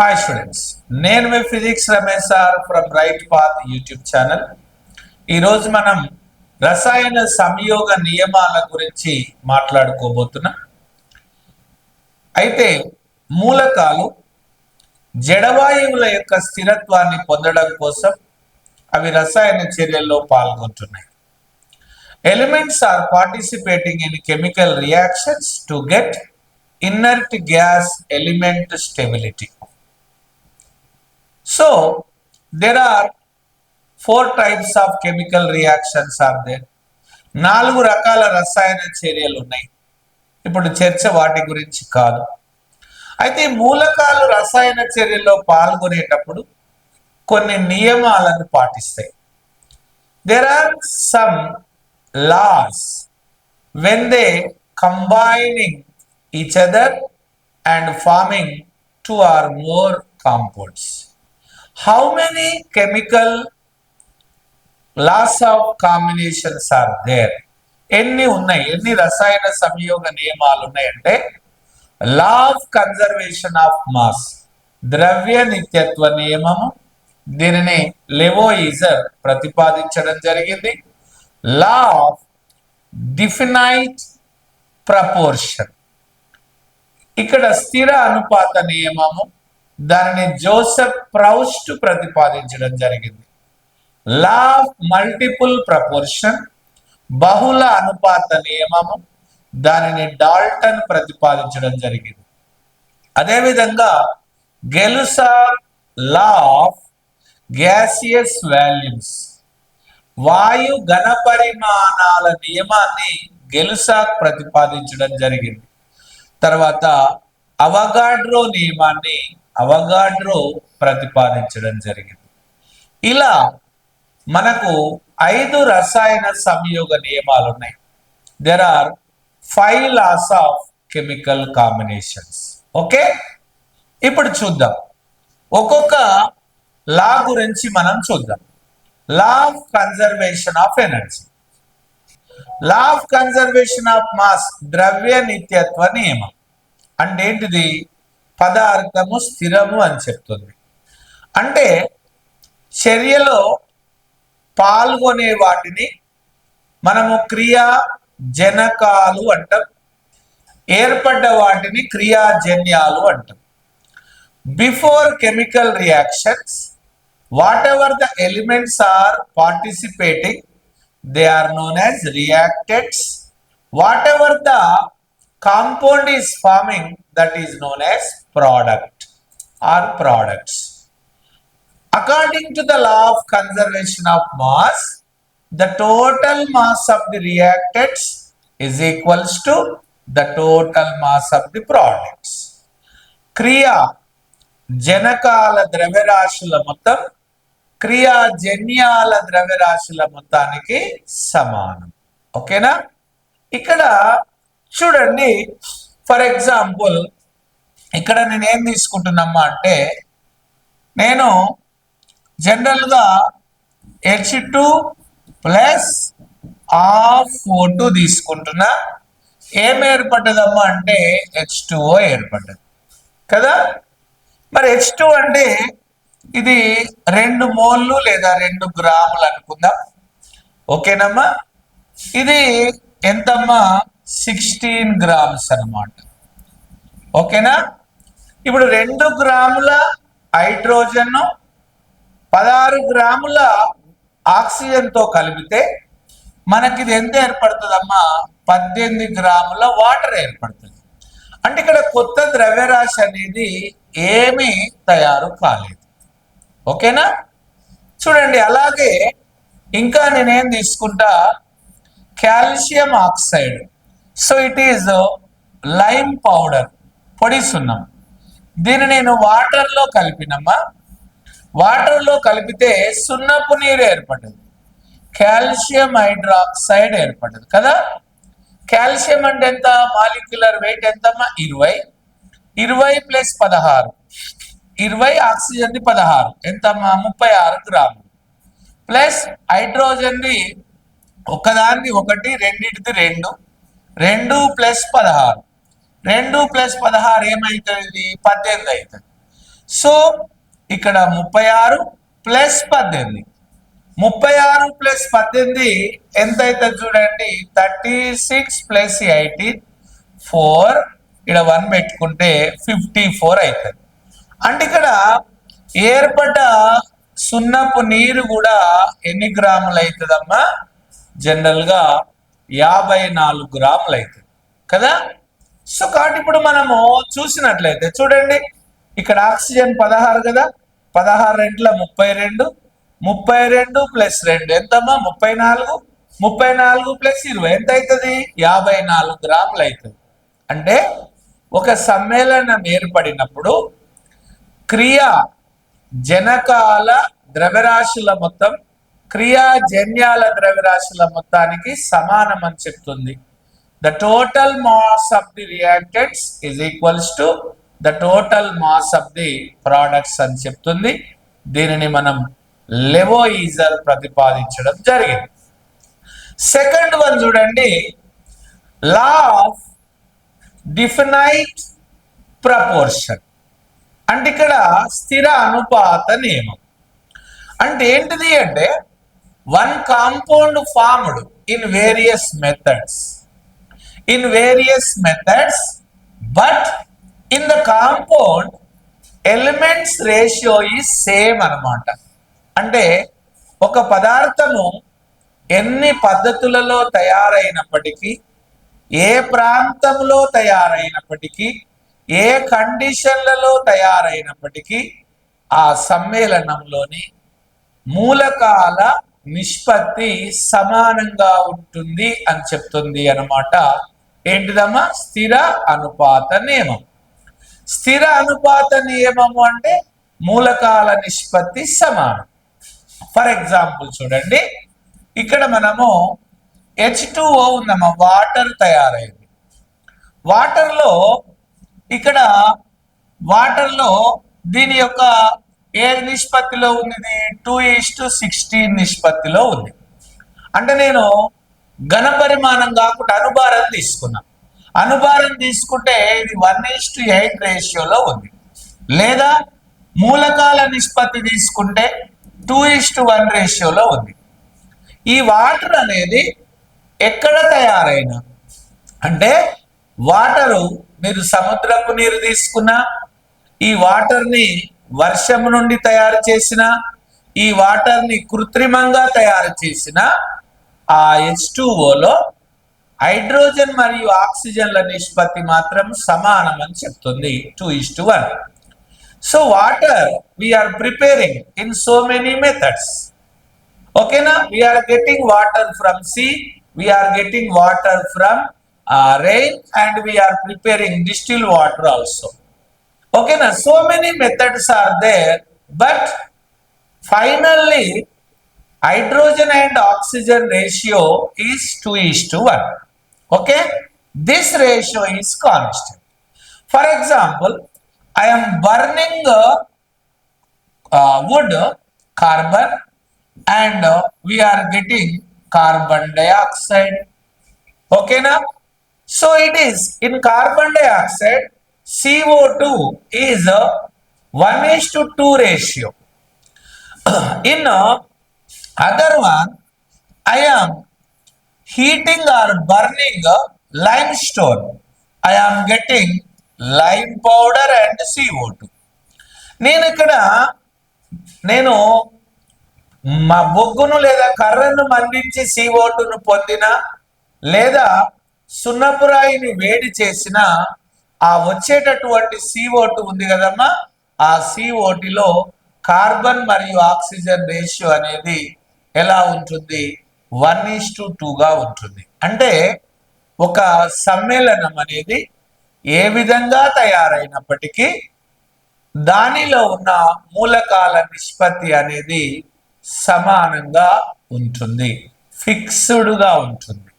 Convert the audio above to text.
Hi students నేను మీ physics Ramesh sir from right path YouTube channel ఈరోజు మనం రసాయన సంయోగ నియమాల గురించి మాట్లాడుకోబోతున్నాం. అయితే మూలకాలు జడవాయువుల యొక్క స్థిరత్వాన్ని పొందడం కోసం అవి రసాయన చర్యల్లో పాల్గొంటున్నాయి. Elements are participating in chemical reactions to get inert gas element stability so there are four types of chemical reactions are there నాలుగు రకాల రసాయన చర్యలు ఉన్నాయి. ఇప్పుడు చర్చ వాటి గురించి కాదు. అయితే మూలకాలు రసాయన చర్యల్లో పాల్గొనేటప్పుడు కొన్ని నియమాలను పాటిస్తాయి. There are some laws when they combining each other and forming two or more compounds how many chemical laws of combinations are there ఎన్ని ఉన్నాయి? ఎన్ని రసాయన సంయోగ నియమాలు ఉన్నాయంటే law of conservation of mass ద్రవ్య నిత్యత్వ నియమము దీనిని లెవోయిజర్ ప్రతిపాదించడం జరిగింది. లా ఆఫ్ డిఫినైట్ ప్రపోర్షన్ ఇక్కడ స్థిర అనుపాత నియమము దానిని జోసెఫ్ ప్రౌస్ట్ ప్రతిపాదించడం జరిగింది. లా ఆఫ్ మల్టిపుల్ ప్రపోర్షన్ బహుళ అనుపాత నియమము దానిని డాల్టన్ ప్రతిపాదించడం జరిగింది. అదేవిధంగా Gay Lussac law of gaseous volumes వాయు ఘన పరిమాణాల నియమాన్ని గెలుసా ప్రతిపాదించడం జరిగింది. తర్వాత అవగాడ్రో నియమాన్ని అవగాడ్రో ప్రతిపాదించడం జరిగింది. ఇలా మనకు ఐదు రసాయన సంయోగ నియమాలు ఉన్నాయి there are five laws of chemical combinations okay ఇప్పుడు చూద్దాం. ఒక్కొక్క లా గురించి మనం చూద్దాం. Law of conservation of energy law of conservation of mass ద్రవ్య నిత్యత్వ నియమం. అంటే ఏంటిది పదార్థము స్థిరము అని చెప్తుంది. అంటే చర్యలో పాల్గొనే వాటిని మనము క్రియా జనకాలు అంటాం. ఏర్పడ్డ వాటిని క్రియాజన్యాలు అంటాం. Before chemical reactions whatever the elements are participating they are known as reactants whatever the compound is forming that is known as product or products according to the law of conservation of mass the total mass of the reactants is equals to the total mass of the products క్రియా జనకాల ద్రవ్యరాశుల మొత్తం క్రియాజన్యాల ద్రవ్యరాశుల మొత్తానికి సమానం ఓకేనా ఇక్కడ చూడండి for example ఇక్కడ నేను ఏం తీసుకుంటున్నమ్మా అంటే నేను జనరల్గా H two plus half O two తీసుకుంటున్నా. ఏం ఏర్పడ్డదమ్మా అంటే హెచ్ టూఓ ఏర్పడ్డది. కదా? మరి హెచ్ టూ అంటే ఇది రెండు మోళ్ళు లేదా రెండు గ్రాములు అనుకుందాం. ఓకేనమ్మా? ఇది ఎంతమ్మా? సిక్స్టీన్ గ్రామ్స్ అన్నమాట. ఓకేనా? ఇప్పుడు రెండు గ్రాముల హైడ్రోజన్ పదహారు గ్రాముల ఆక్సిజన్తో కలిపితే మనకి ఇది ఎంత ఏర్పడుతుందమ్మా? పద్దెనిమిది గ్రాముల వాటర్ ఏర్పడుతుంది. అంటే ఇక్కడ కొత్త ద్రవ్యరాశి అనేది ఏమీ తయారు కాలేదు. ఓకేనా? చూడండి అలాగే ఇంకా నేనేం తీసుకుంటా? Calcium oxide. So it is lime powder పొడి సున్నం దీన్ని నేను వాటర్లో కలిపినమ్మా. వాటర్లో కలిపితే సున్నపు నీరు ఏర్పడ్డది కాల్షియం హైడ్రాక్సైడ్ ఏర్పడదు కదా? కాల్షియం అంటే ఎంత? మాలిక్యులర్ వెయిట్ ఎంతమ్మా? ఇరవై. ఇరవై ప్లస్ పదహారు. ఇరవై ఆక్సిజన్ది పదహారు. ఎంతమ్మా? ముప్పై ఆరు గ్రాములు. ప్లస్ హైడ్రోజన్ది ఒకదాన్ని ఒకటి రెండింటిది రెండు. రెండు ప్లస్ పదహారు. రెండు ప్లస్ పదహారు ఏమవుతుంది పద్దెనిమిది అవుతుంది సో ఇక్కడ ముప్పై ఆరు ప్లస్ పద్దెనిమిది. ముప్పై ఆరు ప్లస్ పద్దెనిమిది ఎంత అవుతుంది చూడండి? Thirty six plus eighteen four. ఇక్కడ వన్ పెట్టుకుంటే ఫిఫ్టీ ఫోర్ అవుతుంది అంటే ఇక్కడ ఏర్పడ్డ సున్నపు నీరు కూడా ఎన్ని గ్రాములు అవుతుందమ్మా జనరల్గా యాభై నాలుగు గ్రాములు అవుతుంది కదా? సో కాబట్టి ఇప్పుడు మనము చూసినట్లయితే చూడండి ఇక్కడ ఆక్సిజన్ పదహారు కదా? పదహారు రెండుల ముప్పై రెండు ముప్పై రెండు ప్లస్ రెండు ఎంతమ్మా? ముప్పై నాలుగు? ముప్పై నాలుగు ప్లస్ ఇరవై ఎంత అవుతుంది యాభై నాలుగు గ్రాములు అవుతుంది అంటే ఒక సమ్మేళనం ఏర్పడినప్పుడు క్రియా జనకాల ద్రవ్యరాశుల మొత్తం క్రియాజన్యాల ద్రవ్యరాశుల మొత్తానికి సమానం అని చెప్తుంది. The total mass of the reactants is equals to the total mass of the products అని చెప్తుంది. దీనిని మనం లెవోఈజర్ ప్రతిపాదించడం జరిగింది. సెకండ్ వన్ చూడండి. లా ఆఫ్ డిఫినైట్ ప్రపోర్షన్ అంటే ఇక్కడ స్థిర అనుపాత నియమం. అంటే ఏంటిది అంటే one compound formed in various methods in various methods but in the compound elements ratio is same అన్నమాట అంటే ఒక పదార్థము ఎన్ని పద్ధతులలో తయారైనప్పటికీ ఏ ప్రాంతంలో తయారైనప్పటికీ ఏ కండిషన్లలో తయారైనప్పటికీ ఆ సమ్మేళనంలోని మూలకాల నిష్పత్తి సమానంగా ఉంటుంది అని చెప్తుంది అన్నమాట. ఏంటిదమ్మా? స్థిర అనుపాత నియమం. స్థిర అనుపాత నియమము అంటే మూలకాల నిష్పత్తి సమానం. ఫర్ ఎగ్జాంపుల్ చూడండి. ఇక్కడ మనము హెచ్ టూ ఓ ఉందమ్మా వాటర్ తయారైంది. వాటర్లో ఇక్కడ వాటర్లో దీని యొక్క ఏ నిష్పత్తిలో ఉంది టూ ఈస్ టు సిక్స్టీన్ నిష్పత్తిలో ఉంది. అంటే నేను ఘన పరిమాణం కాకుండా అనుభారం తీసుకున్నా. అనుభారం తీసుకుంటే ఇది వన్ ఈస్ టు ఎయిట్ రేషియోలో ఉంది. లేదా మూలకాల నిష్పత్తి తీసుకుంటే టూ ఈస్ టు వన్ రేషియోలో ఉంది. ఈ వాటర్ అనేది ఎక్కడ తయారైన అంటే వాటరు మీరు సముద్రపు నీరు తీసుకున్నా ఈ వాటర్ని వర్షం నుండి తయారు చేసిన ఈ వాటర్ని కృత్రిమంగా తయారు చేసిన ఆ హెచ్లో హైడ్రోజన్ మరియు ఆక్సిజన్ల నిష్పత్తి మాత్రం సమానం అని చెప్తుంది two is to one so water we are preparing in so many methods ఓకేనా we are getting water from sea we are getting water from rain and we are preparing distil water also okay now so many methods are there but finally hydrogen and oxygen ratio is 2 is to 1 okay? This ratio is constant. For example i am burning uh, uh, wood carbon and uh, we are getting carbon dioxide. Okay now so it is in carbon dioxide, CO2 is a 1 is to 2 ratio. in uh, other one, I am heating or burning uh, limestone. I am getting lime powder and CO2. నేను ఇక్కడ నేను మా బొగ్గును లేదా కర్రను మండించి CO2ను పొందిన లేదా సున్నపురాయిని వేడి చేసిన ఆ వచ్చేటటువంటి CO2 ఉంది కదమ్మా. ఆ సిఓటిలో కార్బన్ మరియు ఆక్సిజన్ రేషియో అనేది ఎలా ఉంటుంది? వన్ ఈస్ టు టూగా ఉంటుంది. అంటే ఒక సమ్మేళనం అనేది ఏ విధంగా తయారైనప్పటికీ దానిలో ఉన్న మూలకాల నిష్పత్తి అనేది సమానంగా ఉంటుంది. ఫిక్స్డ్గా ఉంటుంది.